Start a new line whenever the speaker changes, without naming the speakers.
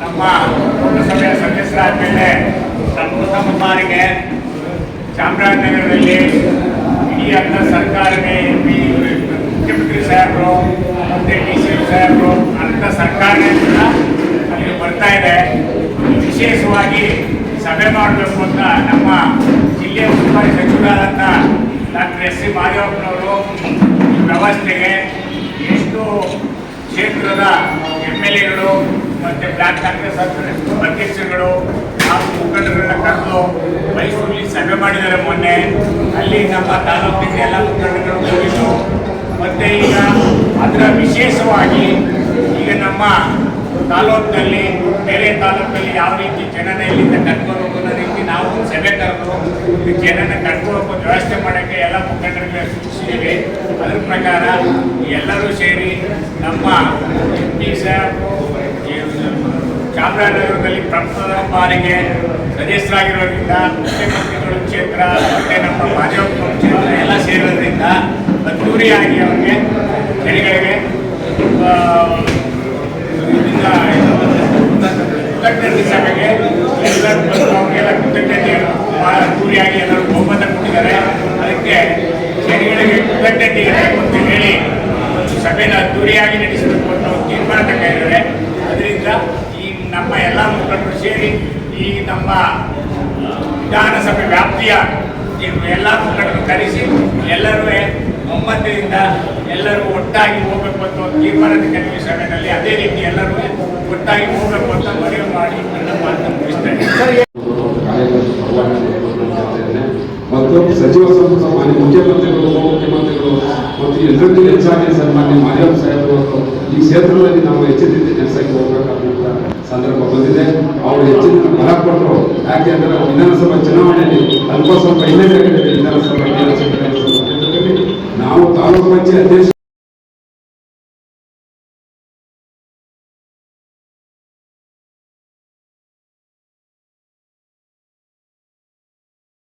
ನಮ್ಮ ಲೋಕಸಭೆಯ ಸದಸ್ಯರಾದ ಮೇಲೆ ಬಾರಿಗೆ ಚಾಮರಾಜನಗರದಲ್ಲಿ ಇಡೀ ಅಂತ ಸರ್ಕಾರವೇ ಎಂ ಪಿ ಮುಖ್ಯಮಂತ್ರಿ ಸಾಹೇಬರು, ಮತ್ತು ಡಿ ಸಿ ಸಾಹೇಬರು ಅಂಥ ಸರ್ಕಾರವೇ ಕೂಡ ಅಲ್ಲಿ ಬರ್ತಾ ಇದೆ. ವಿಶೇಷವಾಗಿ ಸಭೆ ಮಾಡಬೇಕು ಅಂತ ನಮ್ಮ ಜಿಲ್ಲೆಯ ಉಸ್ತುವಾರಿ ಸಚಿವರಾದಂಥ ಡಾಕ್ಟರ್ ಎಸ್ ಸಿ ಮಾದೇವಪ್ಪನವರು ವ್ಯವಸ್ಥೆಗೆ ಎಷ್ಟು ಕ್ಷೇತ್ರದ ಎಂ ಎಲ್ ಎಗಳು ಮತ್ತು ಬ್ಲಾಕ್ ಕಾಂಗ್ರೆಸ್ ಅಧ್ಯಕ್ಷರುಗಳು ಹಾಗೂ ಮುಖಂಡರನ್ನ ಕರೆದು ಮೈಸೂರಲ್ಲಿ ಸಭೆ ಮಾಡಿದ್ದಾರೆ ಮೊನ್ನೆ. ಅಲ್ಲಿ ನಮ್ಮ ತಾಲೂಕಿನ ಎಲ್ಲ ಮುಖಂಡರುಗಳು ಹೋಗಿದ್ದು ಮತ್ತು ಈಗ ಅದರ ವಿಶೇಷವಾಗಿ ಈಗ ನಮ್ಮ ತಾಲೂಕಿನಲ್ಲಿ, ಬೇರೆ ತಾಲೂಕಲ್ಲಿ ಯಾವ ರೀತಿ ಜನನ ಇಲ್ಲಿಂದ ಹೋಗೋದು ರೀತಿ ನಾವು ಸಭೆ ಕರೆದು ಜನನ ಕರ್ಕೊಂಡು ಹೋಗೋ ವ್ಯವಸ್ಥೆ ಮಾಡೋಕ್ಕೆ ಎಲ್ಲ ಮುಖಂಡರಿಗೆ ಸೂಚಿಸಿದ್ದೇವೆ. ಅದ್ರ ಪ್ರಕಾರ ಎಲ್ಲರೂ ಸೇರಿ ನಮ್ಮ ಎಂ ಪಿ ಸಾಹೇಬರು ಈ ಚಾಮರಾಜನಗರದಲ್ಲಿ ಪ್ರಥಮ ಬಾರಿಗೆ ಸದಸ್ಯರಾಗಿರೋದ್ರಿಂದ ಮುಖ್ಯಮಂತ್ರಿಗಳ ಕ್ಷೇತ್ರ, ಮತ್ತು ನಮ್ಮ ಮಾಜಿ ಕ್ಷೇತ್ರ ಎಲ್ಲ ಸೇರೋದ್ರಿಂದ ಅದ್ದೂರಿಯಾಗಿ ಅವರಿಗೆ ಜನಗಳಿಗೆ ಕೃತಜ್ಞತೆ ಸಭೆಗೆ ಎಲ್ಲರೂ ಅವ್ರಿಗೆಲ್ಲ ಕೃತಜ್ಞತೆ ಭಾಳ ಅದ್ದೂರಿಯಾಗಿ ಎಲ್ಲರೂ ಬಹುಮತ ಕೊಟ್ಟಿದ್ದಾರೆ. ಅದಕ್ಕೆ ಜನಗಳಿಗೆ ಕೃತಜ್ಞತೆ ಇರಬೇಕು ಅಂತ ಹೇಳಿ ಸಭೆನ ಅದ್ದೂರಿಯಾಗಿ ನಡೆಸಬೇಕು ಅಂತ ಒಂದು ತೀರ್ಮಾನ ತಗೊಂಡಿದ್ದಾರೆ ಅದರಿಂದ ಈ ನಮ್ಮ ಎಲ್ಲ ಮುಖಂಡರು ಸೇರಿ ಈ ನಮ್ಮ ವಿಧಾನಸಭೆ ವ್ಯಾಪ್ತಿಯ ಎಲ್ಲ ಮುಖಂಡರು ಕರೆಸಿ, ಎಲ್ಲರೂ ಒಮ್ಮತದಿಂದ ಎಲ್ಲರೂ ಒಟ್ಟಾಗಿ ಹೋಗಬೇಕು ಅಂತ ಒಂದು ತೀರ್ಮಾನ ತಗೊಂಡಿದ್ದೀವಿ ಸಭೆಯಲ್ಲಿ ಅದೇ ರೀತಿ ಎಲ್ಲರೂ ಒಟ್ಟಾಗಿ ಹೋಗಬೇಕು ಅಂತ ಮನವಿ ಮಾಡಿ ನನ್ನ ಮಾತನ್ನು ಮುಗಿಸ್ತೇನೆ.
ಮತ್ತು ಸಚಿವ ಸಂಪುಟ ಮಾನ್ಯ ಮುಖ್ಯಮಂತ್ರಿಗಳು ಉಪಮುಖ್ಯಮಂತ್ರಿಗಳು ಮತ್ತು ಎಲ್ಲರಿಗೂ ಹೆಚ್ಚಾಗಿ ಸನ್ಮಾನ್ಯ ಮಾದೇವ್ ಸಾಹೇಬರು ಈ ಕ್ಷೇತ್ರದಲ್ಲಿ ನಾವು ಹೆಚ್ಚಿನ ಕೆಲಸಕ್ಕೆ ಹೋಗಬೇಕಾದಂತಹ ಸಂದರ್ಭ ಬಂದಿದೆ ಅವರು ಹೆಚ್ಚಿನ ಬಲ ಕೊಟ್ಟರು. ಯಾಕೆಂದ್ರೆ ವಿಧಾನಸಭಾ ಚುನಾವಣೆಯಲ್ಲಿ ಅಲ್ಪ ಸ್ವಲ್ಪ ವಿಧಾನಸಭೆ ನಾವು ತಾಲೂಕು ಪಂಚಾಯತ್ ಅಧ್ಯಕ್ಷ